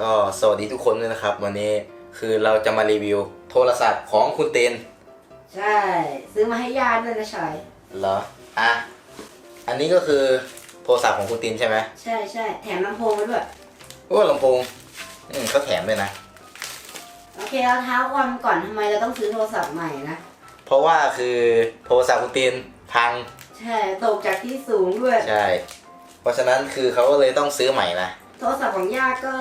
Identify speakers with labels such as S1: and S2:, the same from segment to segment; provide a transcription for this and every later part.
S1: ก็สวัสดีทุกคนด้วยนะครับ วันนี้คือเราจะมารีวิวโทรศัพท์ของคุณเตน
S2: ใช่ ซื้อมาให้ญาติด้วยนะชาย
S1: เหรออะอันนี้ก็คือโทรศัพท์ของคุณตินใช่ไหม
S2: ใช่ใช่แถมลำโพงมาด้วย
S1: โอ้ลำโพงอืมเขาแถมด้วยนะ
S2: โอเคเราเท้าความก่อนทำไมเราต้องซื้อโทรศัพท์ใหม่นะ
S1: เพราะว่าคือโทรศัพท์คุณตินพัง
S2: ใช่ตกจากที่สูงด้วย
S1: ใช่ เพราะฉะนั้นคือเขาก็เลยต้องซื้อใหม่นะ
S2: โทรศัพท์ของญาติก็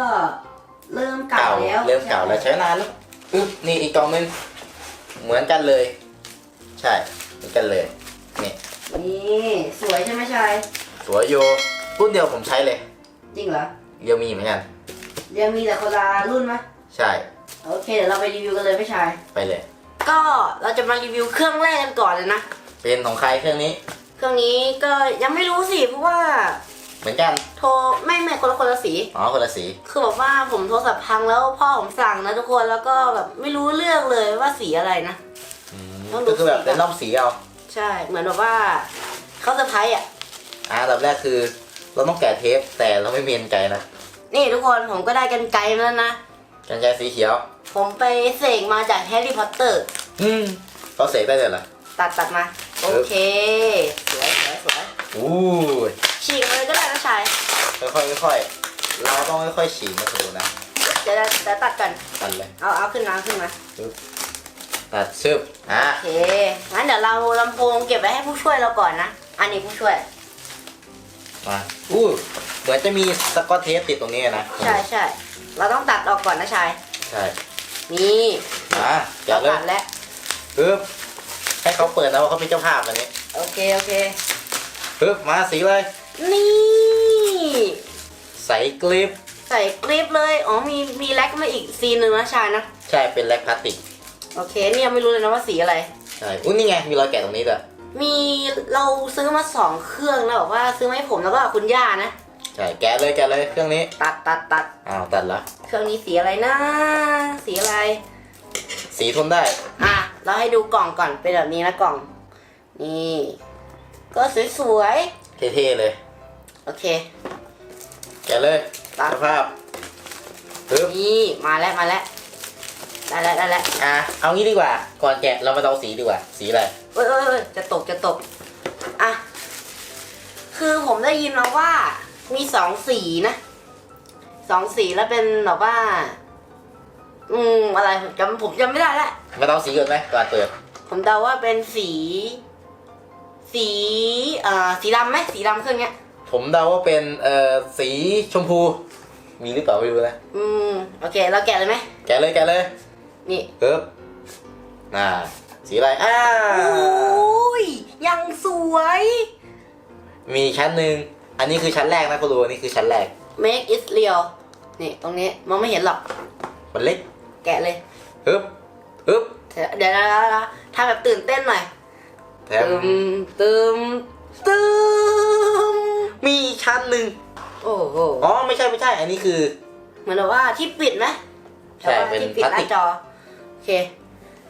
S2: เริ่มเก่าแล้ว
S1: เริ่มเก่าแล้วใช้นานแล้วอึ๊บนี่อีกกล่องนึงเหมือนกันเลย ใช่เหมือนกันเลยนี่
S2: นี่สวยใช่ไหมชาย
S1: สวยอยู่รุ่นเดียวผมใช้เลย
S2: จริงเหรอ
S1: เรียวมีเหมือนกัน
S2: ยังมีแต่คนละรุ่นไหม
S1: ใช่
S2: โอเคเดี๋ยวเราไปรีวิวกันเลยพี่ชาย
S1: ไปเลย
S2: ก็เราจะมารีวิวเครื่องแรกกันก่อนเลยนะ
S1: เป็นของใครเครื่องนี้
S2: เครื่องนี้ก็ยังไม่รู้สิเพราะว่า
S1: เหมือนกัน
S2: โทรไม่ไม่คนละคนละสี
S1: อ๋อคนละสี
S2: คือแบบว่าผมโทรศัพท์พังแล้วพ่อผมสั่งนะทุกคนแล้วก็แบบไม่รู้เรื่องเลยว่าสีอะไรนะ
S1: อืม
S2: ต้องดู
S1: ก็คือแบบ
S2: สีก่อน
S1: เป็นรอบสีเอา
S2: ใช่ เหมือนแบบว่าเขาเซอร์ไพรส์อะ
S1: อ่าอันดับแรกคือ เราต้องแกะเทปแต่เราไม่มีกันไกรนะ
S2: นี่ทุกคนผมก็ได้กันไกลมาแล้วนะ
S1: กันไกรสีเขียว
S2: ผมไปเสกมาจากแฮร์รี่พอตเตอร์
S1: อืมเขาเสกได้เลยเหรอ
S2: ตัดตัดมา
S1: เอ
S2: โอ
S1: อ
S2: เค สวยสวยสวย
S1: อู้ย
S2: ฉีกเลยก็ได้นะชาย
S1: ค่อยๆค่อยๆเราต้องค่อยๆฉีกมาดูนะ
S2: เดี๋ยวเดี๋ยวตัดกัน
S1: ตัดเลย
S2: เอาเอาขึ้นมาเอาขึ้นมา
S1: ตัดชึบอะ
S2: โอเคงั้นเดี๋ยวเราลำโพงเก็บไว้ให้ผู้ช่วยเราก่อนนะอันนี้ผู้ช่วย
S1: มาอู้เหมือนจะมีสกอตเทปติดตรงนี้นะ
S2: ใช่ใช่เราต้องตัดออกก่อนนะชาย
S1: ใช่
S2: นี่
S1: มาแกะ
S2: เรา
S1: เลย
S2: ตัดแล้ว
S1: ปึ๊บให้เขาเปิดนะว่าเขาเป็นเจ้าภาพวันนี้
S2: โอเคโอเค
S1: ปึ๊บมาสีเลย
S2: นี่
S1: ใส่กลิป
S2: ใส่กริปเลย อ๋อ มีมีแล็กมาอีกซีนหนึ่งนะชายนะ
S1: ใช่เป็นแลกพลาสติก
S2: โอเค เนี่ยไม่รู้เลยนะว่าสีอะไร
S1: ใช่อุ้ยนี่ไงมีรอยแกะตรงนี้ด้วย
S2: มีเราซื้อมาสองเครื่องแล้วบอกว่าซื้อมาให้ผมแล้วก็คุณย่านะ
S1: ใช่แกะเลยแกะเลยเครื่องนี้
S2: ตัดตัดตัด
S1: อ้าวตัดละ
S2: เครื่องนี้สีอะไรนะ สีอะไร
S1: สีทนได้
S2: อะ เราให้ดูกล่องก่อนเป็นแบบนี้นะกล่อง นี่ ก็สวย
S1: เท่ๆเลย
S2: ๆ โอเค
S1: แกะเลย
S2: ตัด
S1: เจ้าภาพปึ๊บ
S2: นี่มาแล้วมาแล้วได้แล้วได้แล้ว
S1: อะเอางี้ดีกว่า ก่อนแกะเรามาเดาสีดีกว่า สีอะไร
S2: เอ้ยเอ้ยเอ้ยจะตกจะตกอะคือผมได้ยินมาว่า มีสองสีนะสองสีแล้วเป็นแบบว่า อืมอะไรผมจำผมจำไม่ได้ละ
S1: มาเดาสีก่อนไหมก่อนเปิด
S2: ผมเดาว่าเป็นสี สี เอ่อ สีดำไหมสีดำเครื่องเนี้ย
S1: ผมเดาว่าเป็นเอ่อสีชมพู มีหรือเปล่าไม่รู้นะ
S2: อืมโอเค เราแกะเลยไหม
S1: แกะเลยแกะเลย
S2: นี่
S1: ปึ๊บน่าสีอะไรอ่า
S2: โอ้ยยังสวย
S1: มีชั้นหนึ่งอันนี้คือชั้นแรกนะคุณดูอันนี้คือชั้นแรก
S2: make it real นี่ตรงนี้มองไม่เห็นหรอก
S1: มันเล็ก
S2: แกะเลย
S1: ฮึบฮึบ
S2: เดี๋ยวนะทำแบบตื่นเต้นหน่อย
S1: แถม
S2: ตึมตึมตึม
S1: มีอีกชั้นหนึ่ง
S2: โอ้โห
S1: อ๋อไม่ใช่ไม่ใช่ อันนี้คือ
S2: เหมือนแบบว่าที่ปิดไหม
S1: ใช่
S2: แบบว่า
S1: เป็น
S2: ที่ปิด
S1: พลาส
S2: ห
S1: ติ
S2: น้าก จอ โอเค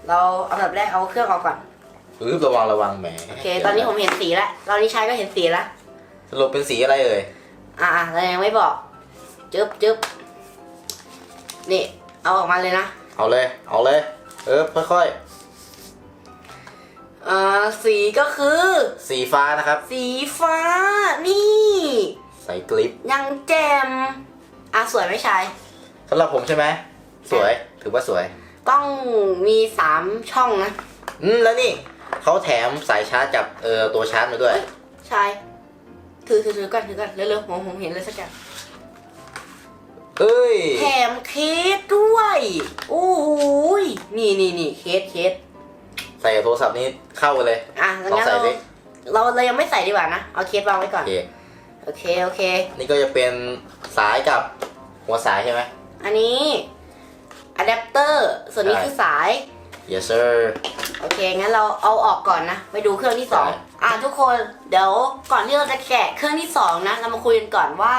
S2: เราเอาแบบแรกเอาเครื่องออกก่อน
S1: ฮึบระวังระวังแหม
S2: โอเค ตอนนี้ผมเห็นสีแล้วตอนนี้ชายก็เห็นสีแล้ว
S1: สรุปเป็นสีอะไรเอ่ย
S2: อ่าเรายังไม่บอก จึ๊บจึ๊บนี่ เอาออกมาเลยนะ
S1: เอาเลย เอาเลย เออค่อย
S2: อ่าสีก็คือ
S1: ๆสีฟ้านะครับ
S2: สีฟ้านี่
S1: ใส่กลิป
S2: ยังแจ่มอะสวยไหมชาย
S1: สำหรับผมใช่ไหมสวยถือว่าสวย
S2: ต้องมีสามช่องนะ
S1: อืมแล้วนี่เขาแถมสายชาร์จกับเอ่อตัวชาร์จมาด้วย
S2: ชายถือถือถือก่อนถือก่อนเร็วๆผมผมเห็นเลยสักอย่าง
S1: เอ้ย
S2: แถมเคสด้วยโอ้โหยนี่นี่นี่เคสเคส
S1: ใส่โทรศัพท์นี้เข้าไปเลย
S2: อะ
S1: ลอง
S2: งั้น
S1: ใส่
S2: เรา
S1: สิ
S2: เราเรายังไม่ใส่ดีกว่านะ เอาเคสวางไว้ก่อ
S1: โอน เค
S2: โอเค โอเค
S1: นี่ก็จะเป็นสายกับหัวสายใช่ไหม
S2: อันนี้อะแดปเตอร์ ส่วนนี้
S1: ใช่
S2: คือสาย
S1: yes sir
S2: โอเค งั้นเราเอาออกก่อนนะ ไปดูเครื่องที่สอง
S1: ได้
S2: อะทุกคน เดี๋ยวก่อนที่เราจะแกะเครื่องที่สองนะ เรามาคุยกันก่อนว่า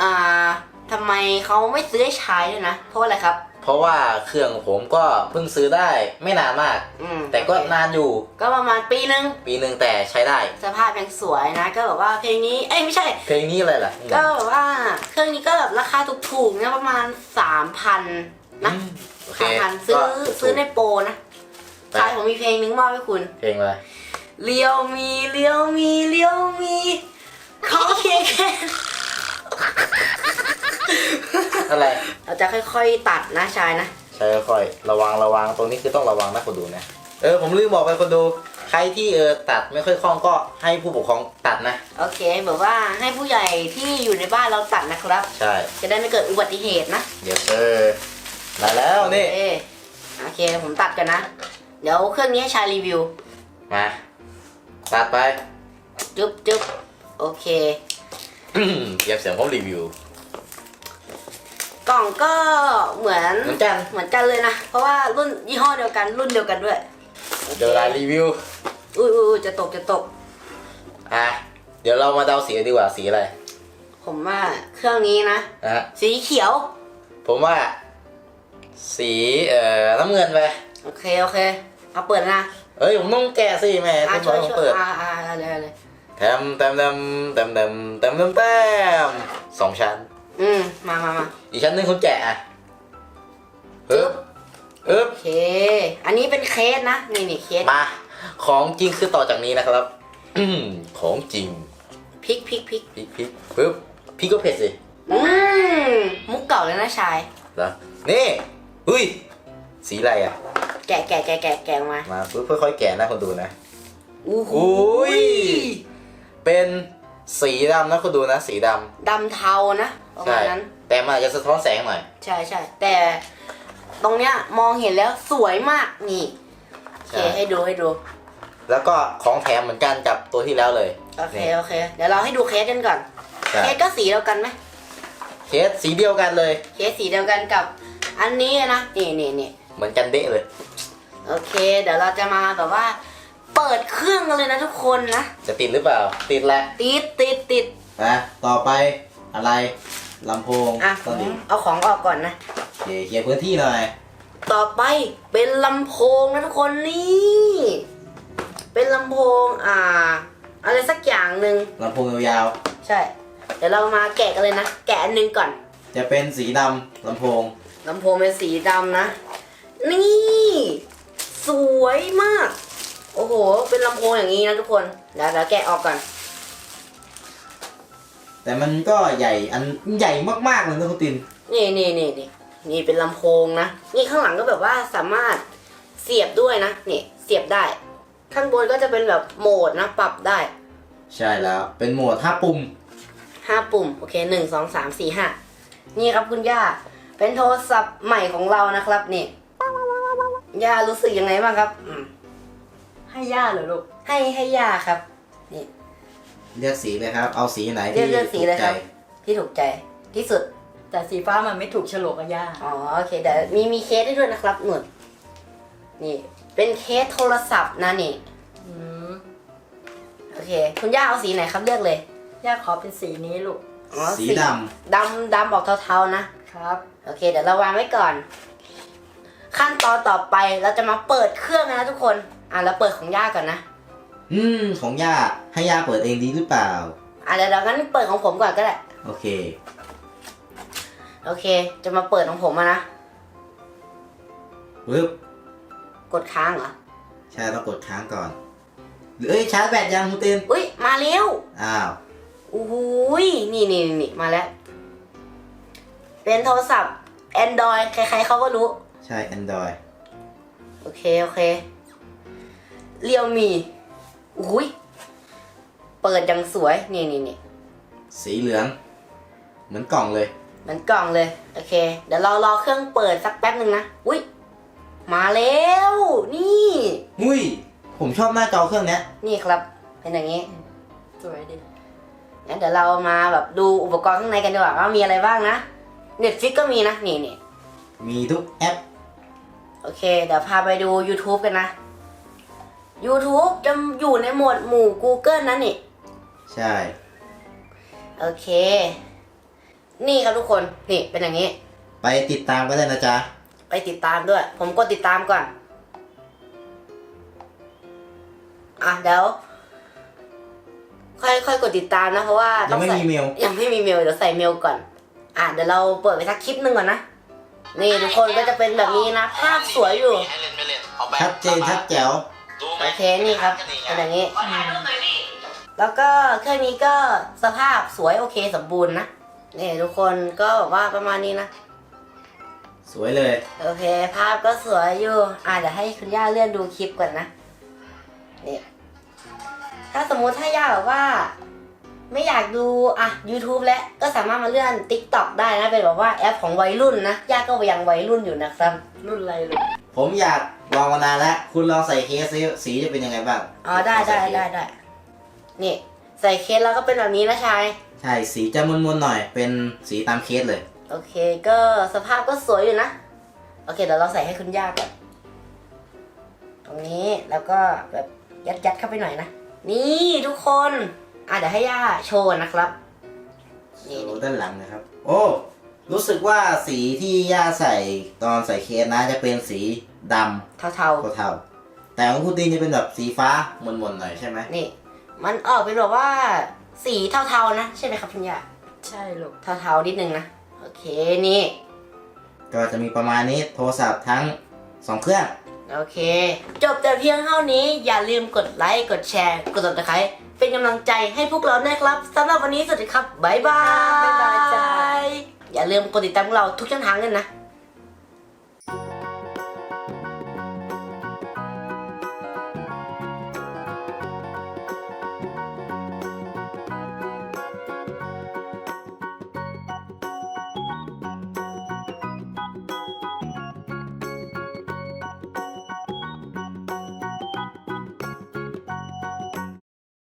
S2: อ่าทำไมเขาไม่ซื้อให้ใช้ด้วยนะ เพราะว่าอะไรครับ
S1: เพราะว่าเครื่องผมก็เพิ่งซื้อได้ไม่นานมาก
S2: อืม
S1: แต่ก็
S2: โอเคนา
S1: นอยู่
S2: ก็ประมาณปีนึง
S1: ปีหนึ่งแต่ใช้ได้
S2: สภาพยังสวยนะ ก็แบบว่าเพลงนี้ เอ้ยไม่ใช่
S1: เพลงนี้อะไรล่ะ
S2: ก็แบบว่าเครื่องนี้ก็แบบราคาถูกๆนะประมาณสามพันนะ
S1: อืมโอเค
S2: สามพันซื้อ
S1: ก็ถูกๆ
S2: ซื้อในโปรนะ
S1: ไป
S2: ใช่ผมมีเพลงนึงมอบให้คุณ
S1: เพลงอะไร
S2: เลี้ยวมีเลี้ยวมีเลี้ยวมีขอเพียงแค่
S1: อะไร
S2: เราจะค่อยๆตัดนะชายนะ
S1: ใช้ค่อยๆระวังระวังตรงนี้คือต้องระวังนะคนดูนะเออผมลืมบอกไปคนดูใครที่เออตัดไม่ค่อยคล่องก็ให้ผู้ปกครองตัดนะ
S2: โอเคแบบว่าให้ผู้ใหญ่ที่อยู่ในบ้านเราตัดนะครับ
S1: ใช่
S2: จะได้ไม่เกิดอุบัติเหตุนะ
S1: เดี๋ยวเออได้แล้วนี่
S2: โอเคโอเคผมตัดกันนะ เดี๋ยวเครื่องนี้ให้ชายรีวิว
S1: มาตัดไป
S2: จุ๊บจุ๊บโอเค
S1: เก็บเสียงผมรีวิว
S2: กล่องก็เหมือน
S1: เหมือนกัน
S2: เหมือนกันเลยนะ เพราะว่ารุ่นยี่ห้อเดียวกันรุ่นเดียวกันด้วยโอค
S1: เดี๋ยวเวลารีวิว
S2: อุ้ยอุ้ยอุ้ยจะตกจะตก
S1: อะ เดี๋ยวเรามาเดาสีกันดีกว่าสีอะไร
S2: ผมว่าเครื่องนี้นะ
S1: นะฮะ
S2: สีเขียว
S1: ผมว่า สีเอ่อน้ำเงินไป
S2: โอเคโอเคเอาเปิดนะ
S1: เอ้ยผมต้องแกะสิแม่
S2: อ่า
S1: ที่บ
S2: ช่
S1: อ
S2: วย
S1: กผม
S2: ช่ว
S1: เปิ
S2: ย
S1: ด
S2: อ่าอ่าเอาเลยเอาเลย
S1: แถมแถมแถมแถมแถมแถมแถมแถมสองชั้น
S2: อืมมามามา
S1: อีกชั้นหนึงคุณแกะอะเอ๊บเอ๊บ
S2: โอเค อันนี้เป็นเคสนะ นี่นี่เคส
S1: มา ของจริงคือต่อจากนี้นะครับอืมของจริง
S2: พริกพริกพริก
S1: พริกพริกปึ๊บพริกก็เผ็ดสิ
S2: อืมมุกเก่าเลยนะชาย
S1: เหรอนี่อุ้ย สีอะไรอะ
S2: แกะแกะแกะแกะแกะออกมา
S1: มาปึ๊บค่อยๆแกะนะคนดูนะ
S2: อู้หู
S1: อุ้ย เป็นสีดำนะคนดูนะ สีด
S2: ดำเทานะ ประำ
S1: ใช่
S2: มาณนั้น
S1: แต่มันอาจจะสะท้อนแสงหน่อย
S2: ใช่ใช่แต่ตรงเนี้ยมองเห็นแล้วสวยมากนี่โอเค
S1: ใช่
S2: ให้ดูให้ดู
S1: แล้วก็ของแถมเหมือนกันกับตัวที่แล้วเลย
S2: โอเค
S1: นี่
S2: โอเค เดี๋ยวเราให้ดูเคสกันก่อน
S1: ใช่
S2: เคสก็สีเดียวกันไหม
S1: เคสสีเดียวกันเลย
S2: เคสสีเดียวกันกับอันนี้นะนี่นี่นี่
S1: เหมือนกันเดะเลย
S2: โอเค เดี๋ยวเราจะมาแบบว่า เปิดเครื่องกันเลยนะทุกคนนะ
S1: จะติดหรือเปล่า ติดแหละ
S2: ติดติดติด
S1: นะต่อไปอะไร ลำโพง
S2: อะผ
S1: ต้น
S2: ม
S1: ดิน
S2: เอาของออกก่อนนะ
S1: โอเคเคลียร์พื้นที่หน่อย
S2: ต่อไปเป็นลำโพงนะทุกคนนี่ เป็นลำโพงอ่า อะไรสักอย่างหนึ่ง
S1: ลำโพงยาว
S2: ใช่ เดี๋ยวเรามาแกะกันเลยนะ แกะอันหนึงก่อน
S1: ๆจะเป็นสีดำลำโพง
S2: ลำโพงเป็นสีดำนะ นี่ สวยมาก โอ้โห เป็นลำโพงอย่างนี้นะทุกคนเดี๋ยวเดี๋ยวแกะออกก่อน
S1: แต่มันก็ใหญ่อันใหญ่มากๆเลยนะคุณติน
S2: นี่นี่นี่นี่นี่เป็นลำโพงนะ นี่ข้างหลังก็แบบว่าสามารถเสียบด้วยนะนี่เสียบได้ ข้างบนก็จะเป็นแบบโหมดนะ ปรับได้
S1: ใช่แล้ว เป็นโหมดห้าปุ่ม
S2: ห้าปุ่มโอเคหนึ่งสองสามสี่ห้านี่ครับคุณย่า เป็นโทรศัพท์ใหม่ของเรานะครับนี่ย่ารู้สึกยังไงบ้างครับอืม
S3: ให้ย่าเหรอลูก
S2: ให้ให้ย่าครับ
S1: เลือกสีเลยครับ เอาสีไหน
S2: เลื
S1: ที่
S2: อกเลือกสีเลยครับ
S1: ถูกใจ
S2: ที่ถูกใจที่สุด
S3: แต่สีฟ้ามันไม่ถูกโฉลกกับย่า
S2: อ๋อโอเคเดี๋ยวมีมีเคสให้ด้วยนะครับหนุนนี่ เป็นเคสโทรศัพท์นะนี่
S3: อืม
S2: โอเค คุณย่าเอาสีไหนครับเลือกเลย
S3: ย่าขอเป็นสีนี้ลูก
S2: อ๋อ
S1: สีด
S2: ดำดำออกเทาๆนะ
S3: ครับ
S2: โอเค เดี๋ยวเราวางไว้ก่อน ขั้นตอนต่อไปเราจะมาเปิดเครื่องนะทุกคน อะเราเปิดของย่าก่อนนะำ
S1: อืม ของย่าให้ย่าเปิดเองดีหรือเปล่า
S2: อะเดี๋ยวเรางั้นเปิดของผมก่อนก็ได้
S1: โอเค
S2: โอเค จะมาเปิดของผมอะนะ
S1: ปึ๊บ
S2: กดค้างเหรอ
S1: ใช่ต้องกดค้างก่อนหรือเอ้ยชาร์จแบตยังคุณติน
S2: อุ้ยมาเร็ว
S1: อ้าว
S2: โอ้โหยนี่นี่นี่มาแล้ว เป็นโทรศัพท์ Android ใครๆเขาก็รู้
S1: ใช่ Android
S2: โอเค โอเค เรียวมี อุ้ยเปิดยังสวยนี่นี่นี่
S1: สีเหลือง เหมือนกล่องเลย
S2: เหมือนกล่องเลย โอเค เดี๋ยวเรารอเครื่องเปิดสักแป๊บหนึ่งนะอุ้ยมาแล้ว นี่
S1: อุ้ย ผมชอบหน้าจอเครื่องเนี้ย
S2: นี่ครับ เป็นอย่างนี้
S3: สวยดิ
S2: งั้นเดี๋ยวเรามาแบบดูอุปกรณ์ข้างในกันดีกว่าว่ามีอะไรบ้างนะ Netflix ก็มีนะ นี่นี่
S1: มีทุกแอป
S2: โอเค เดี๋ยวพาไปดู YouTube กันนะ YouTube จะอยู่ในหมวดหมู่ Google นะนี่
S1: ใช่
S2: โอเค นี่ครับทุกคน นี่เป็นอย่างนี้
S1: ไปติดตามก็ได้นะจ๊ะ
S2: ไปติดตามด้วย ผมกดติดตามก่อน อะเดี๋ยว ค่อยค่อยกดติดตามนะ เพราะว่า
S1: ยั
S2: ต้องง
S1: ไม่
S2: ใส่
S1: มีเมล
S2: ยังไม่มีเมลเดี๋ยวใส่เมลก่อน อะเดี๋ยวเราเปิดไปสักคลิปหนึ่งก่อนนะ นี่ทุกคนก็จะเป็นแบบนี้นะ ภาพสวยอยู่
S4: ให้เล่นไม่เล่นเอาไป
S1: ชัดเจนชัดแจ๋ว
S4: ดูไหม
S2: โอเคนี่ครับเป็นอย่างนี้ แล้วก็เครื่องนี้ก็สภาพสวยโอเคสมบูรณ์นะนี่ทุกคนก็แบบว่าประมาณนี้นะ
S1: สวยเลย
S2: โอเค ภาพก็สวยอยู่อะเดี๋ยวให้คุณย่าเลื่อนดูคลิปก่อนนะนี่ถ้าสมมุติถ้าย่าแบบว่า ไม่อยากดูอะ YouTube แล้วก็สามารถมาเลื่อน TikTok ได้นะเป็นแบบว่าแอปของวัยรุ่นนะย่าก็ยังวัยรุ่นอยู่นะครับ
S3: รุ่นอะไรลูก
S1: ผมอยาก ลองมานานแล้ว คุณลองใส่เคสซิสีจะเป็นยังไงบ้าง
S2: อ๋อได้ได้ได้ได้นี่ ใส่เคสแล้วก็เป็นแบบนี้นะชาย
S1: ใช่สีจะมนๆหน่อย เป็นสีตามเคสเลย
S2: โอเคก็สภาพก็สวยอยู่นะ โอเคเดี๋ยวเราใส่ให้คุณย่าก่อน ตรงนี้แล้วก็แบบยัดยัดๆเข้าไปหน่อยนะ นี่ทุกคนอะเดี๋ยวให้ย่าโชว์นะครับนี่
S1: ดูด้านหลังนะครับ โอ้ รู้สึกว่าสีที่ย่าใส่ตอนใส่เคสนะจะเป็นสี ด
S2: เทาำ
S1: เทาๆแต่ของคุณตีนจะเป็นแบบสีฟ้ามนๆหน่อยใช่ไหม
S2: ๆนี่ มันออกเป็นแบบว่าสีเทาๆนะ ใช่ไหมครับคุณย่า
S3: ใช่ลูก
S2: เทาๆนิดนึงนะ โอเคนี่
S1: ก็จะมีประมาณนี้โทรศัพท์ทั้งสองเครื่อง
S2: โอเค จบแต่เพียงเท่านี้อย่าลืมกดไลค์กดแชร์ กดติดตามเป็นกำลังใจให้พวกเราด้วยครับสำหรับวันนี้สวัสดีครับ บ๊ายบาย
S3: บ๊ายบายจ้า
S2: อย่าลืมกดติดตามพวกเราทุกช่องทางเลยนะ